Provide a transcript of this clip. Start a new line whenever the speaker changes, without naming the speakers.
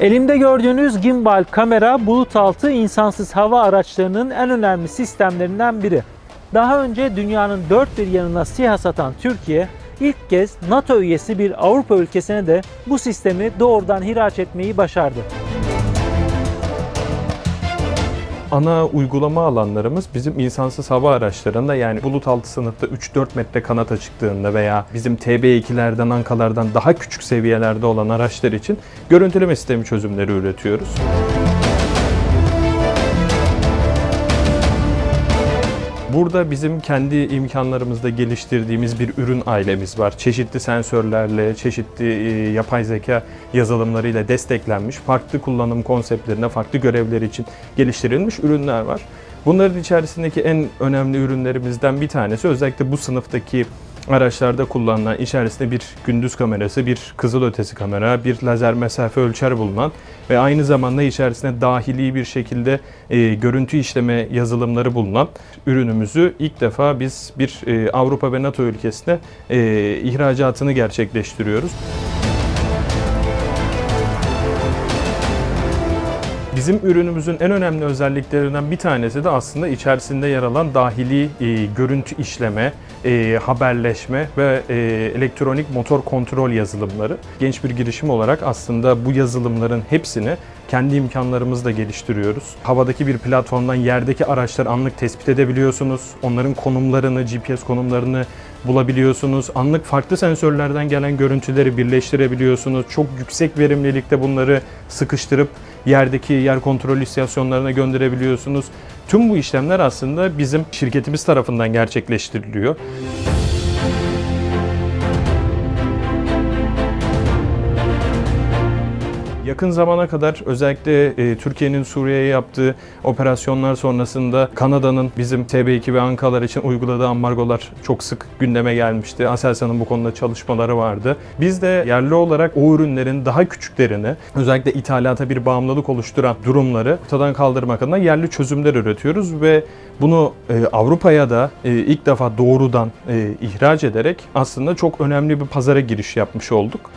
Elimde gördüğünüz gimbal kamera bulut altı insansız hava araçlarının en önemli sistemlerinden biri. Daha önce dünyanın dört bir yanına SİHA satan Türkiye ilk kez NATO üyesi bir Avrupa ülkesine de bu sistemi doğrudan ihraç etmeyi başardı.
Ana uygulama alanlarımız bizim insansız hava araçlarında yani bulut altı sınıfta 3-4 metre kanata çıktığında veya bizim TB2'lerden, Ankalardan daha küçük seviyelerde olan araçlar için görüntüleme sistemi çözümleri üretiyoruz. Burada bizim kendi imkanlarımızda geliştirdiğimiz bir ürün ailemiz var. Çeşitli sensörlerle, çeşitli e, yapay zeka yazılımlarıyla desteklenmiş, farklı kullanım konseptlerine, farklı görevler için geliştirilmiş ürünler var. Bunların içerisindeki en önemli ürünlerimizden bir tanesi özellikle bu sınıftaki araçlarda kullanılan içerisinde bir gündüz kamerası, bir kızılötesi kamera, bir lazer mesafe ölçer bulunan ve aynı zamanda içerisinde dahili bir şekilde e, görüntü işleme yazılımları bulunan ürünümüzü ilk defa biz bir e, Avrupa ve NATO ülkesine e, ihracatını gerçekleştiriyoruz. Bizim ürünümüzün en önemli özelliklerinden bir tanesi de aslında içerisinde yer alan dahili e, görüntü işleme, e, haberleşme ve e, elektronik motor kontrol yazılımları. Genç bir girişim olarak aslında bu yazılımların hepsini kendi imkanlarımızla geliştiriyoruz. Havadaki bir platformdan yerdeki araçları anlık tespit edebiliyorsunuz. Onların konumlarını, GPS konumlarını bulabiliyorsunuz. Anlık farklı sensörlerden gelen görüntüleri birleştirebiliyorsunuz. Çok yüksek verimlilikte bunları sıkıştırıp yerdeki yer kontrol istasyonlarına gönderebiliyorsunuz. Tüm bu işlemler aslında bizim şirketimiz tarafından gerçekleştiriliyor. Yakın zamana kadar özellikle e, Türkiye'nin Suriye'ye yaptığı operasyonlar sonrasında Kanada'nın bizim TB2 ve Ankalar için uyguladığı ambargolar çok sık gündeme gelmişti. Aselsan'ın bu konuda çalışmaları vardı. Biz de yerli olarak o ürünlerin daha küçüklerini özellikle ithalata bir bağımlılık oluşturan durumları ortadan kaldırmak adına yerli çözümler üretiyoruz ve bunu e, Avrupa'ya da e, ilk defa doğrudan e, ihraç ederek aslında çok önemli bir pazara giriş yapmış olduk.